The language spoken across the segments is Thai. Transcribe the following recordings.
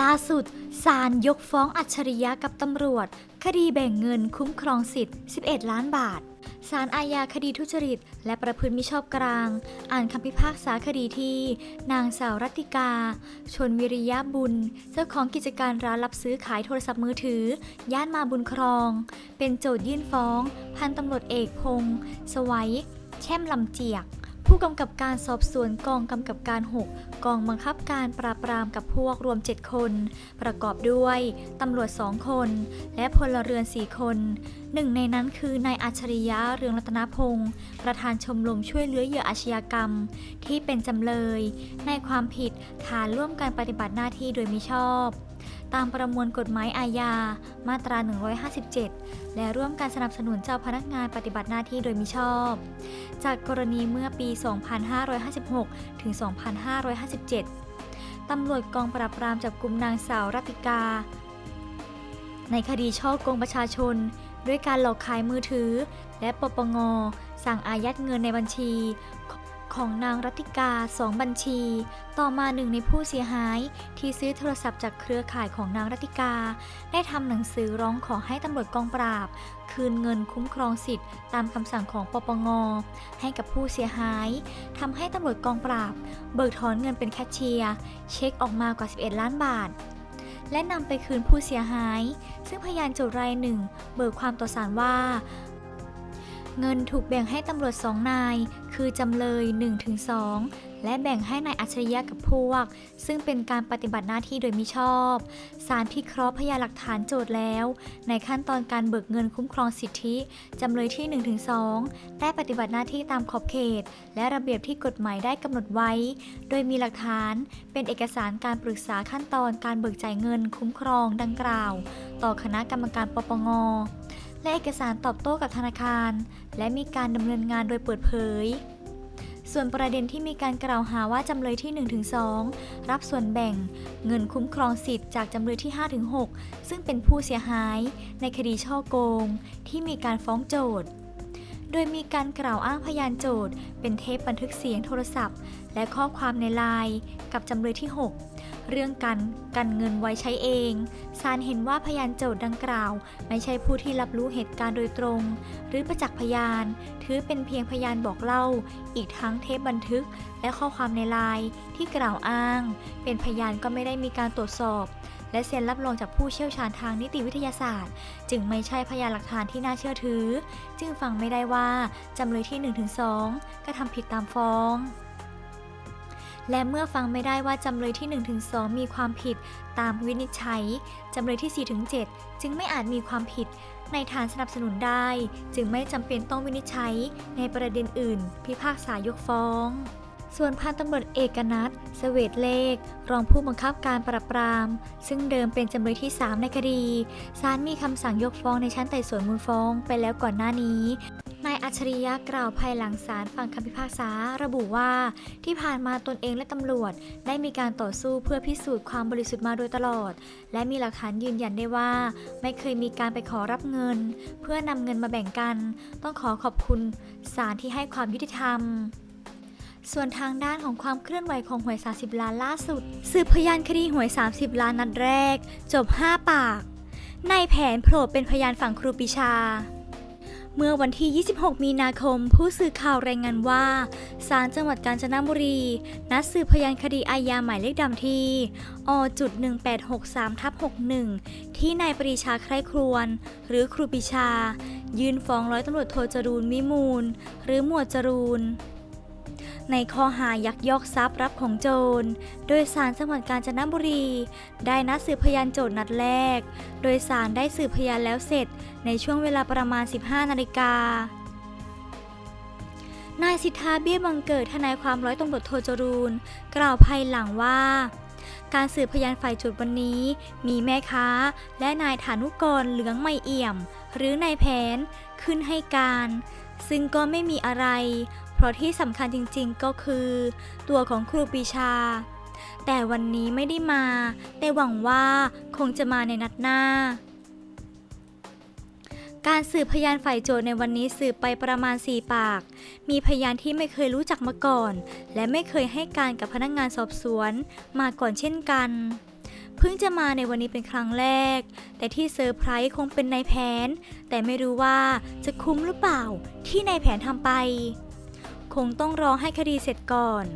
ล่าสุดศาลยกฟ้องอัจฉริยะกับตำรวจ คดีแบ่งเงินคุ้มครองสิทธิ์ 11 ล้านบาทศาลอาญาคดีทุจริต และประพฤติมิชอบกลาง อ่านคำพิพากษาคดีที่ นางสาวรัติกา ชนวิริยะบุญ เจ้าของกิจการร้านรับซื้อขายโทรศัพท์มือถือ ย่านมาบุญครอง เป็นโจทยื่นฟ้อง พันตำรวจเอกพงศ์สวัย แช่มลำเจียก ผู้กำกับการสอบสวนกองกำกับการ 6 กองบังคับการปราบปรามกับพวกรวม 7 คน ประกอบด้วยตำรวจ 2 คน และพลเรือน 4 คนหนึ่งในนั้นคือนายอัจฉริยะเรืองรัตนพงศ์ประธานชมรมช่วยเหลือเหยื่ออาชญากรรม ที่เป็นจำเลย ในความผิดฐานร่วมการปฏิบัติหน้าที่โดยมิชอบ ตามประมวลกฎหมายอาญา มาตรา 157 และร่วมการสนับสนุนเจ้าพนักงานปฏิบัติหน้าที่โดยมิชอบ จากกรณีเมื่อปี 2556 ถึง 2557 ตำรวจกองปราบปรามจับกลุ่มนางสาวรัติกา ในคดีช่อโกงประชาชน ด้วยการหลอกขายมือถือ และปปงสั่งอายัดเงินในบัญชี ของนางรัติกาสองบัญชี ต่อมาหนึ่งในผู้เสียหาย ที่ซื้อโทรศัพท์จากเครือข่ายของนางรัติกา ได้ทำหนังสือร้องขอให้ตำรวจกองปราบ คืนเงินคุ้มครองสิทธิ์ ตามคำสั่งของปปง ให้กับผู้เสียหายทำให้ตำรวจกองปราบ เบิกถอนเงินเป็นแคชเชียร์เช็คออกมากว่า 11 ล้านบาทและนำไปคืนผู้เสียหาย ซึ่งพยานโจทย์รายหนึ่ง เบิกความต่อศาลว่า เงินถูกแบ่งให้ตำรวจสองนาย คือจำเลย 1-2 และแบ่งให้นายอัจฉริยะกับพวก ซึ่งเป็นการปฏิบัติหน้าที่โดยมิชอบ ศาลพิเคราะห์พยานหลักฐานโจทย์แล้ว ในขั้นตอนการเบิกเงินคุ้มครองสิทธิ จำเลยที่ 1-2 ได้ปฏิบัติหน้าที่ตามขอบเขต และระเบียบที่กฎหมายได้กำหนดไว้ โดยมีหลักฐานเป็นเอกสารการปรึกษาขั้นตอนการเบิกจ่ายเงินคุ้มครองดังกล่าว ต่อคณะกรรมการปปง และเอกสารตอบโต้กับธนาคาร และมีการดำเนินงานโดยเปิดเผย ส่วนประเด็นที่มีการกล่าวหาว่าจำเลยที่ 1-2 รับส่วนแบ่ง เงินคุ้มครองสิทธิ์จากจำเลยที่ 5-6 ซึ่งเป็นผู้เสียหาย ในคดีช่อโกง ที่มีการฟ้องโจทย์โดยมีการกล่าวอ้างพยานโจทย์ เป็นเทปบันทึกเสียงโทรศัพท์ และข้อความในไลน์กับจำเลยที่ 6 เรื่องการกันเงินไว้ใช้เอง ศาลเห็นว่าพยานโจทย์ดังกล่าว ไม่ใช่ผู้ที่รับรู้เหตุการณ์โดยตรง หรือประจักษ์พยาน ถือเป็นเพียงพยานบอกเล่า อีกทั้งเทปบันทึก และข้อความในไลน์ที่กล่าวอ้าง เป็นพยานก็ไม่ได้มีการตรวจสอบและเซ็นรับรองจากผู้เชี่ยวชาญทางนิติวิทยาศาสตร์ จึงไม่ใช่พยานหลักฐานที่น่าเชื่อถือ จึงฟังไม่ได้ว่าจำเลยที่ 1-2ก็ทำผิดตามฟ้อง และเมื่อฟังไม่ได้ว่าจำเลยที่ 1-2 มีความผิด ตามวินิจฉัย จำเลยที่ 4-7 จึงไม่อาจมีความผิด ในฐานสนับสนุนได้ จึงไม่จำเป็นต้องวินิจฉัย ในประเด็นอื่น พิพากษายกฟ้อง ส่วนพันตำรวจเอกนัทเสเวตเลข รองผู้บังคับการปราบปราม ซึ่งเดิมเป็นจำเลยที่ 3 ในคดี ศาลมีคำสั่งยกฟ้องในชั้นไต่สวนมูลฟ้องไปแล้วก่อนหน้านี้ายอัจฉริยะกล่าวภายหลังศาลฟังคำพิพากษา ระบุว่า ที่ผ่านมาตนเองและตำรวจ ได้มีการต่อสู้เพื่อพิสูจน์ความบริสุทธิ์มาโดยตลอด และมีหลักฐานยืนยันได้ว่า ไม่เคยมีการไปขอรับเงิน เพื่อนำเงินมาแบ่งกัน ต้องขอขอบคุณศาลที่ให้ความยุติธรรมส่วนทางด้านของความเคลื่อนไหวของหวย 30 ล้านล่าสุด สืบพยานคดีหวย 30 ล้านนัดแรก จบ 5 ปาก ในแผนโผล่เป็นพยานฝั่งครูปรีชา เมื่อวันที่ 26 มีนาคม ผู้สื่อข่าวรายงานว่า ศาลจังหวัดกาญจนบุรี นัดสืบพยานคดีอาญาหมายเลขดำที่อจุด1863ทับ61 ที่นายปรีชาใคร่ครวน หรือครูปรีชา ยื่นฟ้องร้อยตำรวจโทจรูนมิมูล หรือหมวดจรูน ในข้อหายักยอกทรัพย์รับของโจร โดยสารจังหวัดกาญจนบุรี ได้นัดสืบพยานโจทย์นัดแรก โดยสารได้สืบพยานแล้วเสร็จในช่วงเวลาประมาณ 15 นาฬิกานายสิทธาเบี้ยบังเกิดทนายความร้อยตำรวจโทจรูน กล่าวภายหลังว่า การสืบพยานฝ่ายโจทย์วันนี้ มีแม่ค้า และนายฐานุกรเหลืองไม่เอี่ยม หรือนายแผนขึ้นให้การ ซึ่งก็ไม่มีอะไร เพราะที่สำคัญจริงๆก็คือ ตัวของครูปีชา แต่วันนี้ไม่ได้มา แต่หวังว่าคงจะมาในนัดหน้า การสืบพยานฝ่ายโจทย์ในวันนี้สืบไปประมาณ 4 ปาก มีพยานที่ไม่เคยรู้จักมาก่อน และไม่เคยให้การกับพนักงานสอบสวนมาก่อนเช่นกันเพิ่งจะมาในวันนี้เป็นครั้งแรก แต่ที่เซอร์ไพรส์คงเป็นนายแผน แต่ไม่รู้ว่าจะคุ้มหรือเปล่าที่นายแผนทำไป คงต้องรอให้คดีเสร็จก่อน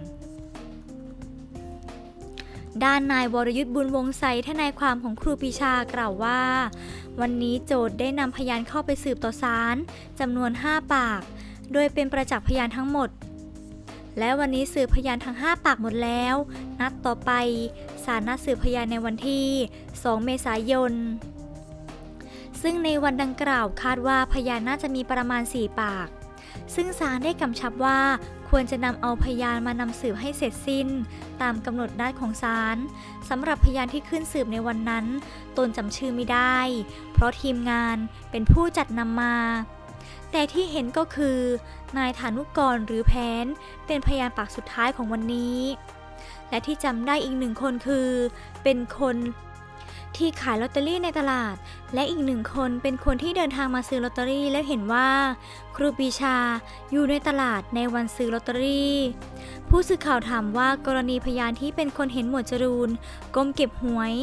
ด้านนายวรยุทธ์บุญวงศ์ใสทนายความของครูปีชากล่าวว่า วันนี้โจทย์ได้นำพยานเข้าไปสืบต่อศาลจำนวน 5 ปาก โดยเป็นประจักษ์พยานทั้งหมด และวันนี้สืบพยานทั้ง 5 ปากหมดแล้ว นัดต่อไปศาลนัดสืบพยานในวันที่ 2 เมษายนซึ่งในวันดังกล่าวคาดว่าพยานน่าจะมีประมาณ 4 ปาก ซึ่งศาลได้กำชับว่าควรจะนำเอาพยานมานำสืบให้เสร็จสิ้น ตามกำหนดนัดของศาลสำหรับพยานที่ขึ้นสืบในวันนั้น ตนจำชื่อไม่ได้ เพราะทีมงานเป็นผู้จัดนำมา แต่ที่เห็นก็คือ นายฐานุกรหรือแผน เป็นพยานปากสุดท้ายของวันนี้ และที่จำได้อีกหนึ่งคนคือ เป็นคน ที่ขายลอตเตอรี่ในตลาด และอีกหนึ่งคนเป็นคนที่เดินทางมาซื้อลอตเตอรี่และเห็นว่า ครูปีชาอยู่ในตลาดในวันซื้อลอตเตอรี่ ผู้สื่อข่าวถามว่ากรณีพยานที่เป็นคนเห็นหมวดจรูนก้มเก็บหวย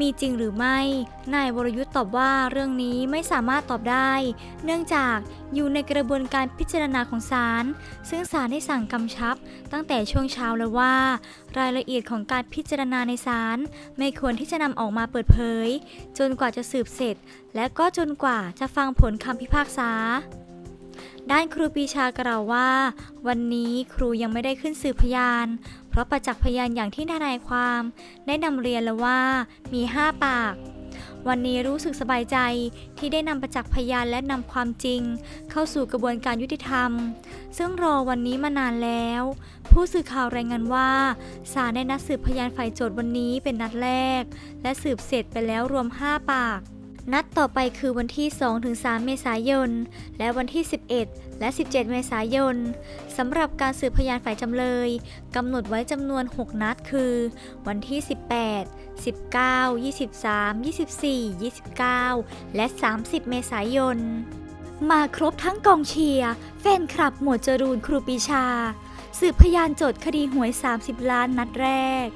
มีจริงหรือไม่ นายวรยุทธ์ตอบว่าเรื่องนี้ไม่สามารถตอบได้ เนื่องจากอยู่ในกระบวนการพิจารณาของศาล ซึ่งศาลได้สั่งกำชับ ตั้งแต่ช่วงเช้าแล้วว่า รายละเอียดของการพิจารณาในศาลไม่ควรที่จะนำออกมาเปิดเผย จนกว่าจะสืบเสร็จ และก็จนกว่าจะฟังผลคำพิพากษาด้านครูปีชากล่าวว่า วันนี้ครูยังไม่ได้ขึ้นสืบพยาน เพราะประจักษ์พยานอย่างที่ทนายความได้นำเรียนแล้วว่ามี 5 ปาก วันนี้รู้สึกสบายใจที่ได้นำประจักษ์พยานและนำความจริง เข้าสู่กระบวนการยุติธรรม ซึ่งรอวันนี้มานานแล้ว ผู้สื่อข่าวรายงานว่าศาลได้นัดสืบพยานฝ่ายโจทย์วันนี้เป็นนัดแรก และสืบเสร็จไปแล้วรวม 5 ปากนัดต่อไปคือวันที่ 2-3 เมษายน และวันที่ 11 และ 17 เมษายนสำหรับการสืบพยานฝ่ายจำเลยกำหนดไว้จำนวน 6 นัดคือ วันที่ 18 19 23 24 29 และ 30 เมษายน มาครบทั้งกองเชียร์แฟนคลับหมวดจรูนครูปีชา สืบพยานโจทย์คดีหวย 30 ล้านนัดแรก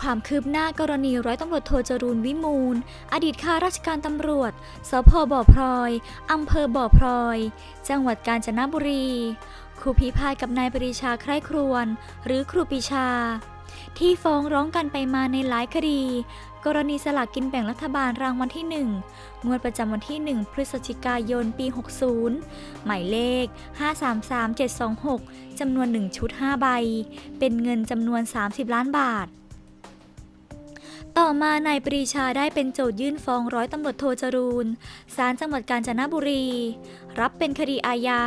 ความคืบหน้ากรณีร้อยตำรวจโทจรูนวิมูล อดีตข้าราชการตำรวจ สพบ่อพลอย อำเภอบ่อพลอย จังหวัดกาญจนบุรี ครูพิพาทกับนายปรีชาใคร่ครวญหรือครูปรีชา ที่ฟ้องร้องกันไปมาในหลายคดี กรณีสลากกินแบ่งรัฐบาลรางวัลที่ 1 งวดประจำวันที่ 1 พฤศจิกายนปี 60 หมายเลข 533726จำนวน 1 ชุด 5 ใบ เป็นเงินจำนวน 30 ล้านบาท ต่อมานายปรีชาได้เป็นโจทยื่นฟ้องร้อยตำรวจโทจรูนศาลจังหวัดกาญจนบุรี รับเป็นคดีอาญา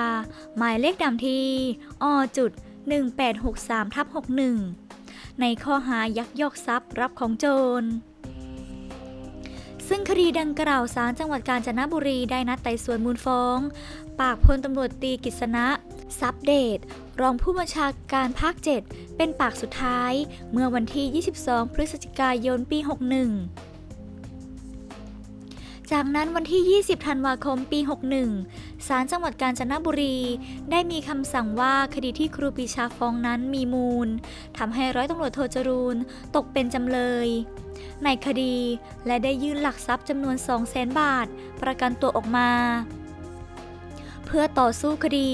หมายเลขดำที่อจุด1863ทับ61 ในข้อหายักยอกทรัพย์รับของโจร ซึ่งคดีดังกล่าวศาลจังหวัดกาญจนบุรีได้นัดไต่สวนมูลฟ้อง ปากพลตำรวจตีกิษณะ ทรัพย์เดชรองผู้บัญชาการภาค 7 เป็นปากสุดท้าย เมื่อวันที่ 22 พฤศจิกายนปี 61 จากนั้นวันที่ 20 ธันวาคมปี 61 ศาลจังหวัดกาญจนบุรี ได้มีคำสั่งว่าคดีที่ครูปีชาฟ้องนั้นมีมูลทำให้ร้อยตำรวจโทจรูนตกเป็นจำเลยในคดีและได้ยื่นหลักทรัพย์จำนวน 200,000 บาท ประกันตัวออกมา พื่อต่อสู้คดี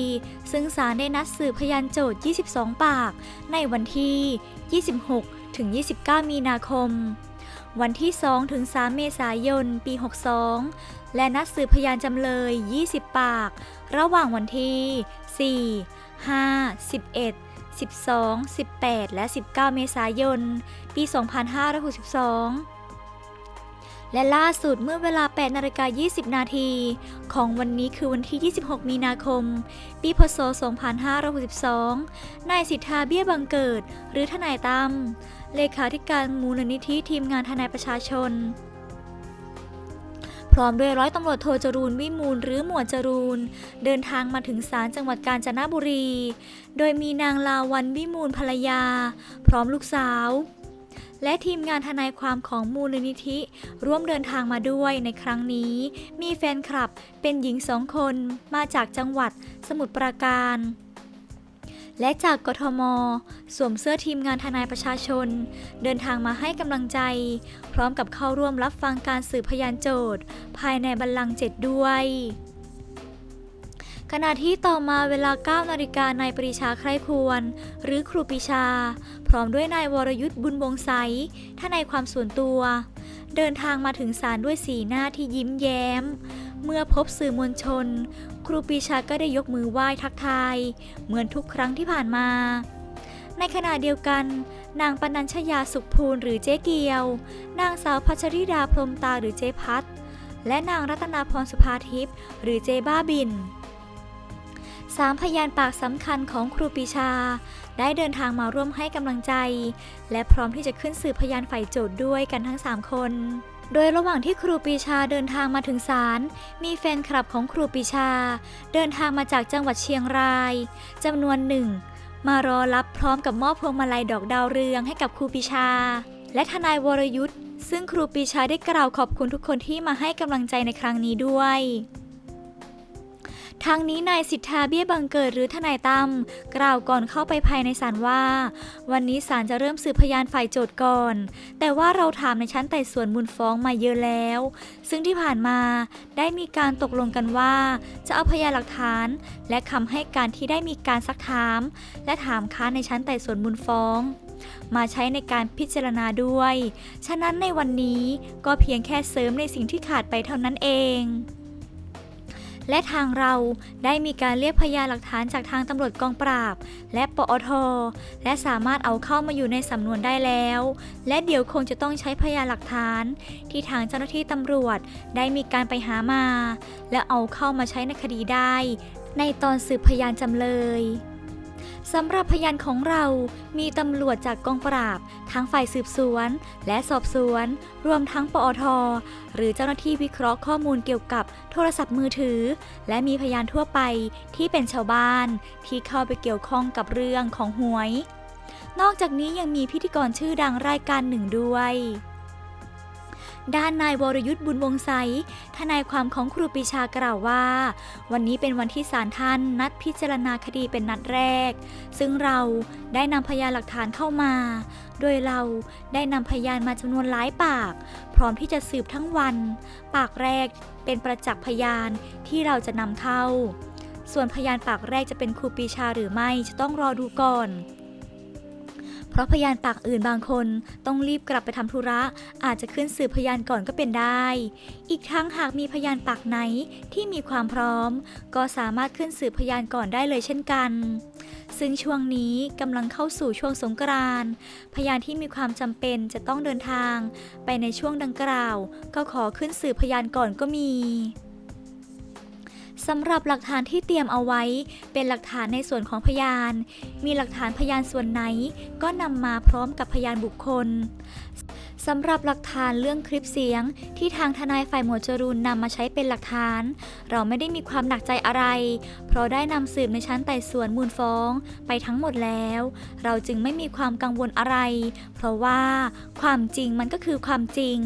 ซึ่งศาลได้นัดสืบพยานโจทย์ 22 ปาก ในวันที่ 26 ถึง 29 มีนาคม วันที่ 2 ถึง 3 เมษายน ปี 62 และนัดสืบพยานจำเลย 20 ปาก ระหว่างวันที่ 4 5 11 12 18 และ 19 เมษายน ปี 2562 และล่าสุดเมื่อเวลา 8นาฬิกา20 นาที ของวันนี้คือวันที่ 26 มีนาคม ปีพศ 2562 นายสิทธาเบี้ยบังเกิด หรือทนายตั้มเลขาธิการมูลนิธิทีมงานทนายประชาชน พร้อมด้วยร้อยตำรวจโทจรูนวิมูลหรือหมวดจรูน เดินทางมาถึงศาลจังหวัดกาญจนบุรี โดยมีนางลาวันวิมูลภรรยา พร้อมลูกสาว และทีมงานทนายความของมูลนิธิ ร่วมเดินทางมาด้วยในครั้งนี้ มีแฟนคลับเป็นหญิงสองคนมาจากจังหวัดสมุทรปราการและจากกทม สวมเสื้อทีมงานทนายประชาชน เดินทางมาให้กำลังใจ พร้อมกับเข้าร่วมรับฟังการสืบพยานโจทย์ ภายในบัลลังก์เจ็ดด้วย ขณะที่ต่อมาเวลา 9 นาฬิกานายปรีชาใคร่ควร หรือครูปรีชา พร้อมด้วยนายวรยุทธ์บุญวงไสทนายความส่วนตัว เดินทางมาถึงศาลด้วยสีหน้าที่ยิ้มแย้ม เมื่อพบสื่อมวลชน ครูปรีชาก็ได้ยกมือไหว้ทักทาย เหมือนทุกครั้งที่ผ่านมา ในขณะเดียวกัน นางปนัญชยาสุขภูลหรือเจ๊เกียว นางสาวพัชริดาพรมตาหรือเจ๊พัดและนางรัตนาพรสุภาทิพย์หรือเจ๊บ้าบิน สามพยานปากสำคัญของครูปีชา ได้เดินทางมาร่วมให้กำลังใจ และพร้อมที่จะขึ้นสืบพยานฝ่ายโจทย์ด้วยกันทั้ง 3 คน โดยระหว่างที่ครูปีชาเดินทางมาถึงศาลมีแฟนคลับของครูปีชา เดินทางมาจากจังหวัดเชียงรายจำนวนหนึ่งมารอรับพร้อมกับมอบพวงมาลัยดอกดาวเรืองให้กับครูปีชา และทนายวรยุทธ์ซึ่งครูปีชาได้กล่าวขอบคุณทุกคนที่มาให้กำลังใจในครั้งนี้ด้วย ทางนี้นายสิทธาเบี้ยบังเกิดหรือทนายตั้มกล่าวก่อนเข้าไปภายในศาลว่า วันนี้ศาลจะเริ่มสืบพยานฝ่ายโจทย์ก่อน แต่ว่าเราถามในชั้นไต่สวนมูลฟ้องมาเยอะแล้ว ซึ่งที่ผ่านมาได้มีการตกลงกันว่า จะเอาพยานหลักฐาน และคำให้การที่ได้มีการซักถาม และถามค้านในชั้นไต่สวนมูลฟ้องมาใช้ในการพิจารณาด้วย ฉะนั้นในวันนี้ก็เพียงแค่เสริมในสิ่งที่ขาดไปเท่านั้นเอง และทางเราได้มีการเรียกพยานหลักฐานจากทางตำรวจกองปราบ และปอท และสามารถเอาเข้ามาอยู่ในสำนวนได้แล้ว และเดี๋ยวคงจะต้องใช้พยานหลักฐาน ที่ทางเจ้าหน้าที่ตำรวจได้มีการไปหามา และเอาเข้ามาใช้ในคดีได้ ในตอนสืบพยานจำเลย สำหรับพยานของเรามีตำรวจจากกองปราบ ทั้งฝ่ายสืบสวน และสอบสวน รวมทั้งปอท หรือเจ้าหน้าที่วิเคราะห์ข้อมูลเกี่ยวกับโทรศัพท์มือถือ และมีพยานทั่วไปที่เป็นชาวบ้าน ที่เข้าไปเกี่ยวข้องกับเรื่องของหวย นอกจากนี้ยังมีพิธีกรชื่อดังรายการหนึ่งด้วย ด้านนายวรยุทธ์บุญวงไสทนายความของครูปีชากล่าวว่า วันนี้เป็นวันที่ศาลท่านนัดพิจารณาคดีเป็นนัดแรก ซึ่งเราได้นำพยานหลักฐานเข้ามา โดยเราได้นำพยานมาจำนวนหลายปาก พร้อมที่จะสืบทั้งวัน ปากแรกเป็นประจักษ์พยานที่เราจะนำเข้า ส่วนพยานปากแรกจะเป็นครูปีชาหรือไม่จะต้องรอดูก่อน เพราะพยานปากอื่นบางคนต้องรีบกลับไปทำธุระ อาจจะขึ้นสืบพยานก่อนก็เป็นได้ อีกทั้งหากมีพยานปากไหนที่มีความพร้อม ก็สามารถขึ้นสืบพยานก่อนได้เลยเช่นกัน ซึ่งช่วงนี้กำลังเข้าสู่ช่วงสงกรานต์พยานที่มีความจำเป็นจะต้องเดินทาง ไปในช่วงดังกล่าว ก็ขอขึ้นสืบพยานก่อนก็มี สำหรับหลักฐานที่เตรียมเอาไว้ เป็นหลักฐานในส่วนของพยาน มีหลักฐานพยานส่วนไหน ก็นำมาพร้อมกับพยานบุคคลสำหรับหลักฐานเรื่องคลิปเสียง ที่ทางทนายฝ่ายหมวดจรูนนำมาใช้เป็นหลักฐาน เราไม่ได้มีความหนักใจอะไร เพราะได้นำสืบในชั้นไต่สวนมูลฟ้องไปทั้งหมดแล้ว เราจึงไม่มีความกังวลอะไร เพราะว่าความจริงมันก็คือความจริง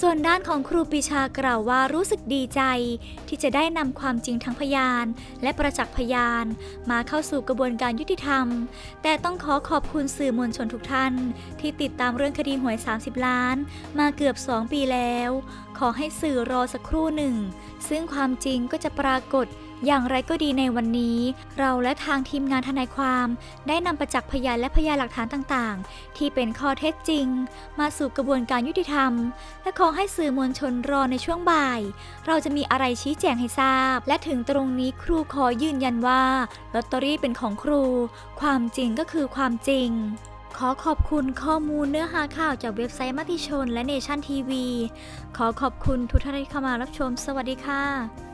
ส่วนด้านของครูปีชากล่าวว่ารู้สึกดีใจ ที่จะได้นำความจริงทั้งพยาน และประจักษ์พยาน มาเข้าสู่กระบวนการยุติธรรม แต่ต้องขอขอบคุณสื่อมวลชนทุกท่าน ที่ติดตามเรื่องคดีหวย 30 ล้าน มาเกือบ 2 ปีแล้ว ขอให้สื่อรอสักครู่หนึ่ง ซึ่งความจริงก็จะปรากฏ อย่างไรก็ดีในวันนี้ เราและทางทีมงานทนายความ ได้นำประจักษ์พยานและพยานหลักฐานต่างๆ ที่เป็นข้อเท็จจริง มาสู่กระบวนการยุติธรรม และขอให้สื่อมวลชนรอในช่วงบ่าย เราจะมีอะไรชี้แจงให้ทราบ และถึงตรงนี้ครูขอยืนยันว่าลอตเตอรี่เป็นของครู ความจริงก็คือความจริงขอขอบคุณข้อมูลเนื้อหาข่าวจากเว็บไซต์มติชนและเนชั่นทีวี ขอขอบคุณทุกท่านที่เข้ามารับชม สวัสดีค่ะ